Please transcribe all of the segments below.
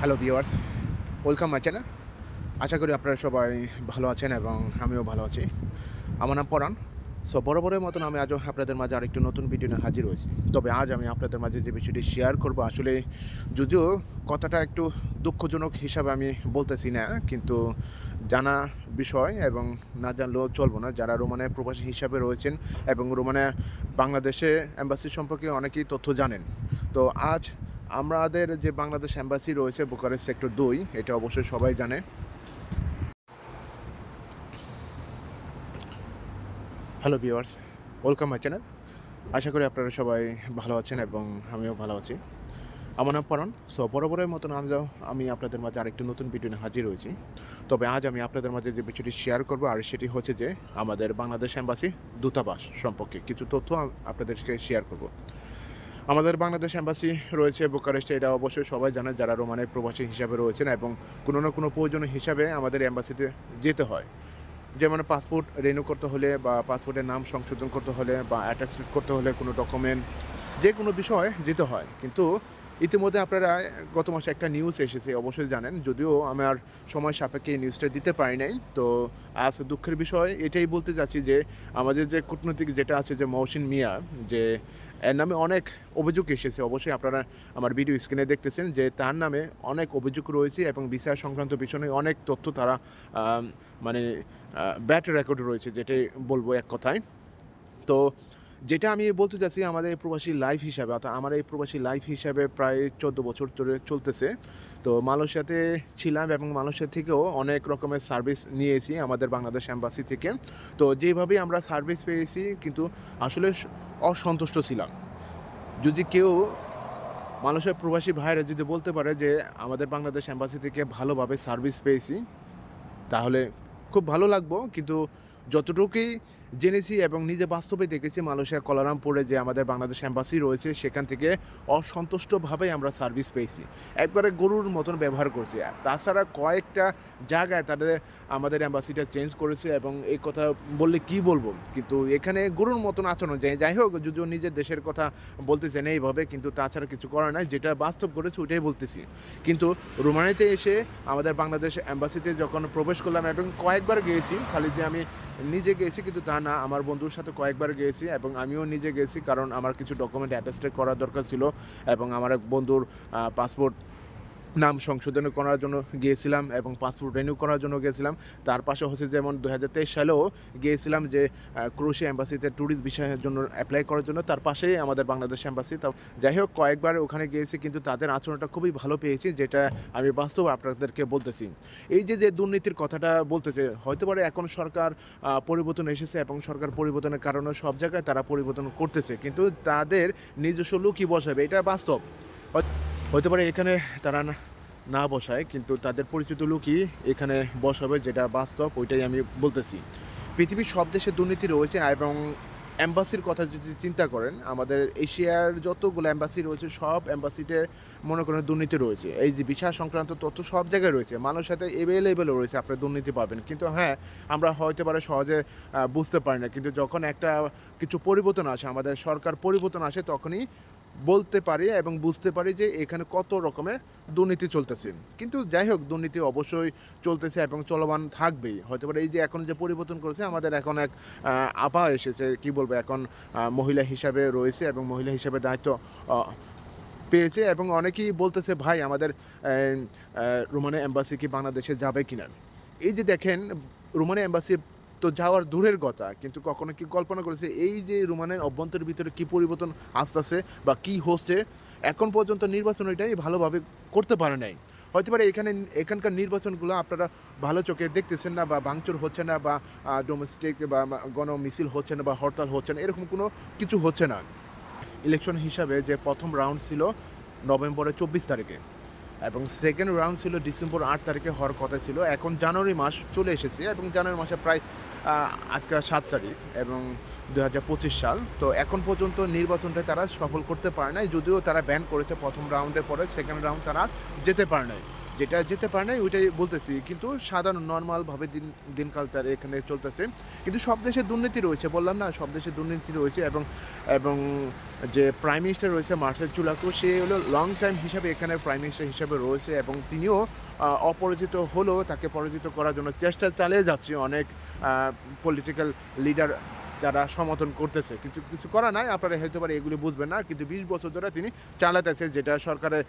Hello viewers welcome my channel আশা করি আপনারা সবাই ভালো আছেন এবং আমিও ভালো আছি। আমার নাম পরাণ। সো বরাবরের মতন আমি আজও আপনাদের মাঝে আরেকটি নতুন ভিডিও নিয়ে হাজির হয়েছি। তবে আজ আমি আপনাদের মাঝে যে বিষয়টি শেয়ার করব, আসলে যদিও কথাটা একটু দুঃখজনক হিসাবে আমি বলতেছি না, কিন্তু জানা বিষয় এবং না জানলেও চলবো না। যারা রোমানে প্রবাসী হিসাবে রয়েছেন এবং রোমানে বাংলাদেশে অ্যাম্বাসি সম্পর্কে অনেকেই তথ্য জানেন। তো আজ আমাদের যে বাংলাদেশ অ্যাম্বাসি রয়েছে বুকারেস্ট সেক্টর দুই, এটা অবশ্যই সবাই জানে। Hello viewers welcome my channel আশা করি আপনারা সবাই ভালো আছেন এবং আমিও ভালো আছি। আমার নাম পরণ সো বরাবরের মতন আমি আমি আপনাদের মাঝে আরেকটি নতুন ভিডিও নিয়ে হাজির হয়েছি। তবে আজ আমি আপনাদের মাঝে যে বিষয়টি শেয়ার করব, আর সেটি হচ্ছে যে আমাদের বাংলাদেশ অ্যাম্বাসি দূতাবাস সম্পর্কে কিছু তথ্য আপনাদেরকে শেয়ার করব। আমাদের বাংলাদেশ অ্যাম্বাসি রয়েছে বুকারেস্টে, এটা অবশ্যই সবাই জানে যারা রোমানের প্রবাসী হিসাবে রয়েছেন এবং কোনো না কোনো প্রয়োজন হিসাবে আমাদের অ্যাম্বাসিতে যেতে হয়। যেমন পাসপোর্ট রিনিউ করতে হলে বা পাসপোর্টের নাম সংশোধন করতে হলে বা অ্যাটাচমেন্ট করতে হলে কোনো ডকুমেন্ট যে কোনো বিষয় যেতে হয়। কিন্তু ইতিমধ্যে আপনারা গত মাসে একটা নিউজ এসেছে, অবশ্যই জানেন। যদিও আমার সময় সাপেক্ষে এই নিউজটা দিতে পারি নাই, তো আজ দুঃখের বিষয় এটাই বলতে চাচ্ছি যে আমাদের যে কূটনৈতিক যেটা আছে যে মহসিন মিয়া, যে এর নামে অনেক অভিযোগ এসেছে। অবশ্যই আপনারা আমার ভিডিও স্ক্রিনে দেখতেছেন যে তার নামে অনেক অভিযোগ রয়েছে এবং বিচার সংক্রান্ত পিছনে অনেক তথ্য তারা মানে ব্যাট রেকর্ড রয়েছে, যেটাই বলব এক কথায়। তো যেটা আমি বলতে চাচ্ছি আমাদের এই প্রবাসী লাইফ হিসাবে, অর্থাৎ আমার এই প্রবাসী লাইফ হিসাবে প্রায় চোদ্দ বছর ধরে চলতেছে। তো মালয়েশিয়াতে ছিলাম এবং মালয়েশিয়া থেকেও অনেক রকমের সার্ভিস নিয়েছি আমাদের বাংলাদেশ অ্যাম্বাসি থেকে। তো যেভাবেই আমরা সার্ভিস পেয়েছি, কিন্তু আসলে অসন্তুষ্ট ছিলাম। যদি কেউ মানুষের প্রবাসী ভাইরা যদি বলতে পারে যে আমাদের বাংলাদেশ অ্যাম্বাসি থেকে ভালোভাবে সার্ভিস পেয়েছি, তাহলে খুব ভালো লাগবো। কিন্তু যতটুকুই জেনেছি এবং নিজে বাস্তবে দেখেছি মালয়েশিয়া কলারামপুরে যে আমাদের বাংলাদেশ অ্যাম্বাসি রয়েছে, সেখান থেকে অসন্তুষ্টভাবেই আমরা সার্ভিস পেয়েছি। একবারে গরুর মতন ব্যবহার করছি। তাছাড়া কয়েকটা জায়গায় তাদের, আমাদের অ্যাম্বাসিটা চেঞ্জ করেছে এবং এই কথা বললে কি বলব? কিন্তু এখানে গরুর মতন আচরণ যায় যাই হোক, যদিও নিজের দেশের কথা বলতেছেন এইভাবে, কিন্তু তাছাড়া কিছু করার নাই, যেটা বাস্তব করেছে ওইটাই বলতেছি। কিন্তু রোমানিতে এসে আমাদের বাংলাদেশ অ্যাম্বাসিতে যখন প্রবেশ করলাম এবং কয়েকবার গিয়েছি, খালি যে আমি নিজে গিয়েছি, কিন্তু তা না, আমার বন্ধুর সাথে কয়েকবার গিয়েছি এবং আমিও নিজে গেছি কারণ আমার কিছু ডকুমেন্ট অ্যাটাস্টেড করার দরকার ছিল এবং আমার এক বন্ধুর পাসপোর্ট নাম সংশোধন করার জন্য গিয়েছিলাম এবং পাসপোর্ট রিনিউ করার জন্য গিয়েছিলাম। তার পাশে হচ্ছে যেমন দু হাজার তেইশ সালেও গিয়েছিলাম যে ক্রোশিয়া অ্যাম্বাসিতে ট্যুরিস্ট বিষয়ের জন্য অ্যাপ্লাই করার জন্য। তার পাশেই আমাদের বাংলাদেশ অ্যাম্বাসি তা যাই হোক, কয়েকবার ওখানে গিয়েছি কিন্তু তাদের আচরণটা খুবই ভালো পেয়েছি, যেটা আমি বাস্তব আপনাদেরকে বলতেছি। এই যে যে দুর্নীতির কথাটা বলতেছে হয়তো পারে এখন সরকার পরিবর্তন এসেছে এবং সরকার পরিবর্তনের কারণে সব জায়গায় তারা পরিবর্তন করতেছে। কিন্তু তাদের নিজস্ব লুকই বসাবে, এটা বাস্তব। হতে পারে এখানে তারা না- বসায়, কিন্তু তাদের পরিচিত লোকই এখানে বসাবে যেটা বাস্তব, ওইটাই আমি বলতেছি। পৃথিবীর সব দেশে দুর্নীতি রয়েছে এবং অ্যাম্বাসির কথা যদি চিন্তা করেন, আমাদের এশিয়ার যতগুলো অ্যাম্বাসি রয়েছে, সব অ্যাম্বাসিতে মনে করেন দুর্নীতি রয়েছে। এই যে বিচার সংক্রান্ত তথ্য সব জায়গায় রয়েছে মানুষের সাথে এভেলেবেলও রয়েছে, আপনি দুর্নীতি পাবেন। কিন্তু হ্যাঁ আমরা হয়তো পারে সহজে বুঝতে পারি না, কিন্তু যখন একটা কিছু পরিবর্তন আসে, আমাদের সরকার পরিবর্তন আসে, তখনই বলতে পারি এবং বুঝতে পারি যে এখানে কত রকমের দুর্নীতি চলতেছে। কিন্তু যাই হোক, দুর্নীতি অবশ্যই চলতেছে এবং চলমান থাকবেই। হয়তো পারে এই যে এখন যে পরিবর্তন করেছে, আমাদের এখন এক আপা এসেছে, কি বলব, এখন মহিলা হিসাবে রয়েছে এবং মহিলা হিসাবে দায়িত্ব পেয়েছে এবং অনেকেই বলতেছে, ভাই, আমাদের রোমানে অ্যাম্বাসি কি বাংলাদেশে যাবে কিনা? এই যে দেখেন রোমানে অ্যাম্বাসি তো যাওয়ার দূরের কথা, কিন্তু কখনো কি কল্পনা করেছে এই যে রোমানের অভ্যন্তরের ভিতরে কি পরিবর্তন আসতেছে বা কি হচ্ছে? এখন পর্যন্ত নির্বাচন এটাই ভালোভাবে করতে পারে নাই। হয়তো পারে এখানে এখানকার নির্বাচনগুলো আপনারা ভালো চোখে দেখতেছেন না বা ভাঙচুর হচ্ছে না বা ডোমেস্টিক বা গণ মিছিল হচ্ছে না বা হরতাল হচ্ছে না, এরকম কোনো কিছু হচ্ছে না। ইলেকশন হিসাবে যে প্রথম রাউন্ড ছিল নভেম্বরের চব্বিশ তারিখে। এবং সেকেন্ড রাউন্ড ছিল ডিসেম্বর আট তারিখে হওয়ার কথা ছিল। এখন জানুয়ারি মাস চলে এসেছে এবং জানুয়ারি মাসে প্রায় আজকে সাত তারিখ এবং দু হাজার পঁচিশ সাল। তো এখন পর্যন্ত নির্বাচনটা তারা সফল করতে পারে নাই, যদিও তারা ব্যান করেছে প্রথম রাউন্ডের পরে সেকেন্ড রাউন্ড তারা যেতে পারে নাই। যেটা যেতে পারে না ওইটাই বলতেছি। কিন্তু সাধারণ নর্মালভাবে দিন, দিনকাল তার এখানে চলতেছে। কিন্তু সব দেশে দুর্নীতি রয়েছে, বললাম না, সব দেশে দুর্নীতি রয়েছে এবং এবং যে প্রাইম মিনিস্টার রয়েছে, মার্সেল চুলাকো, সে হলো লং টাইম হিসাবে এখানে প্রাইম মিনিস্টার হিসাবে রয়েছে এবং তিনিও অপরাজিত হলেও তাকে পরাজিত করার জন্য চেষ্টা চালিয়ে যাচ্ছে অনেক পলিটিক্যাল লিডার যারা সমর্থন করতেছে। কিন্তু কিছু করা নাই, আপনারা হয়তো পারে এগুলি বুঝবেন না। কিন্তু বিশ বছর ধরে তিনি চালাতেছে, যেটা সরকারের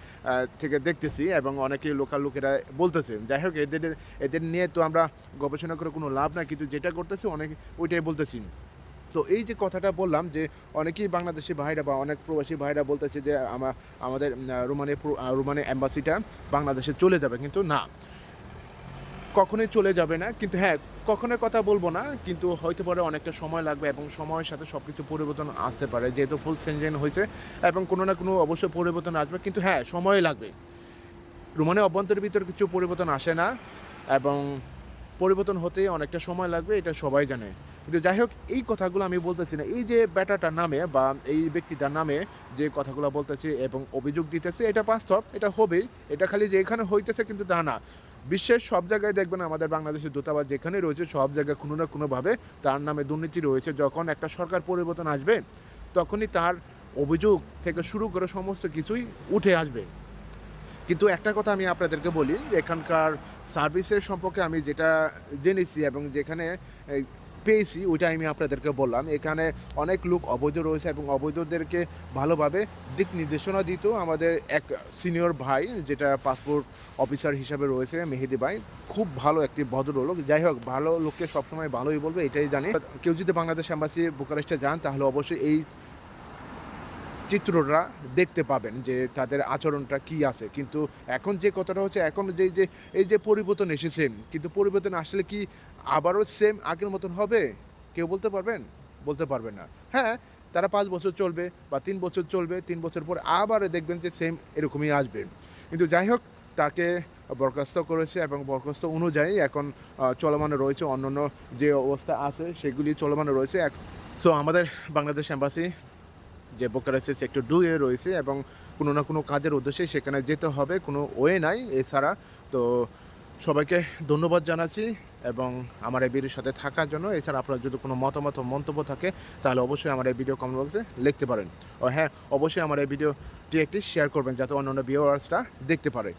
থেকে দেখতেছি এবং অনেকে লোকাল লোকেরা বলতেছে। যাই হোক, এদের এদের নিয়ে তো আমরা গবেষণা করে কোনো লাভ না কিন্তু যেটা করতেছে অনেক, ওইটাই বলতেছি। তো এই যে কথাটা বললাম যে, অনেকেই বাংলাদেশি ভাইরা বা অনেক প্রবাসী ভাইরা বলতেছে যে, আমা- আমাদের রোমানি প্র- অ্যাম্বাসিটা বাংলাদেশে চলে যাবে। কিন্তু না, কখনোই চলে যাবে না। কিন্তু হ্যাঁ কখনোই কথা বলব না, কিন্তু হয়তো পরে অনেকটা সময় লাগবে এবং সময়ের সাথে সব কিছু পরিবর্তন আসতে পারে। যেহেতু ফুল সেঞ্জেন হয়েছে এবং কোনো না কোনো অবশ্যই পরিবর্তন আসবে, কিন্তু হ্যাঁ সময় লাগবে। রোমানের অভ্যন্তরের ভিতর কিছু পরিবর্তন আসে না এবং পরিবর্তন হতে অনেকটা সময় লাগবে, এটা সবাই জানে। কিন্তু যাই হোক, এই কথাগুলো আমি বলতেছি না। এই যে ব্যাটাটার নামে বা এই ব্যক্তিটার নামে যে কথাগুলো বলতেছি এবং অভিযোগ দিতেছে, এটা বাস্তব, এটা হবেই। এটা খালি যে এখানে হইতেছে কিন্তু তা না। বিশ্বের সব জায়গায় দেখবেন আমাদের বাংলাদেশের দূতাবাস যেখানে রয়েছে, সব জায়গায় কোনো না কোনোভাবে তার নামে দুর্নীতি রয়েছে। যখন একটা সরকার পরিবর্তন আসবে, তখনই তার অভিযোগ থেকে শুরু করে সমস্ত কিছুই উঠে আসবে। কিন্তু একটা কথা আমি আপনাদেরকে বলি, এখানকার সার্ভিসের সম্পর্কে আমি যেটা জেনেছি এবং যেখানে পেয়েছি ওইটা আমি আপনাদেরকে বললাম। এখানে অনেক লোক অবৈধ রয়েছে এবং অবৈধদেরকে ভালোভাবে দিক নির্দেশনা দিত আমাদের এক সিনিয়র ভাই, যেটা পাসপোর্ট অফিসার হিসাবে রয়েছে, মেহেদি ভাই। খুব ভালো একটি ভদ্রলোক। যাই হোক, ভালো লোককে সবসময় ভালোই বলবে, এটাই জানি। কেউ যদি বাংলাদেশ অ্যাম্বাসি বুকারেস্টে যান, তাহলে অবশ্যই এই চিত্রটা দেখতে পাবেন যে তাদের আচরণটা কি আছে। কিন্তু এখন যে কথাটা হচ্ছে, এখন যে যে, এই যে পরিবর্তন এসেছে, কিন্তু পরিবর্তন আসলে কি আবারও সেম আগের মতন হবে? কেউ বলতে পারবেন? বলতে পারবেন না। হ্যাঁ তারা পাঁচ বছর চলবে বা তিন বছর চলবে, তিন বছর পর আবার দেখবেন যে সেম এরকমই আসবে। কিন্তু যাই হোক, তাকে বরখাস্ত করেছে এবং বরখাস্ত অনুযায়ী এখন চলমান রয়েছে অন্যান্য যে অবস্থা আছে, সেগুলি চলমান রয়েছে। সো আমাদের বাংলাদেশ অ্যাম্বাসি যে বোকারেসে সেক্টর ডুয়ে রয়েছে এবং কোনো না কোনো কাজের উদ্দেশ্যে সেখানে যেতে হবে, কোনো ওয়ে নাই এছাড়া। তো সবাইকে ধন্যবাদ জানাচ্ছি এবং আমার এই ভিডিওর সাথে থাকার জন্য। এছাড়া আপনার যদি কোনো মতামত মন্তব্য থাকে, তাহলে অবশ্যই আমার এই ভিডিও কমেন্ট বক্সে লিখতে পারেন। ও হ্যাঁ অবশ্যই আমার এই ভিডিওটি একটি শেয়ার করবেন, যাতে অন্য অন্য ভিউয়ার্সরা দেখতে পারে।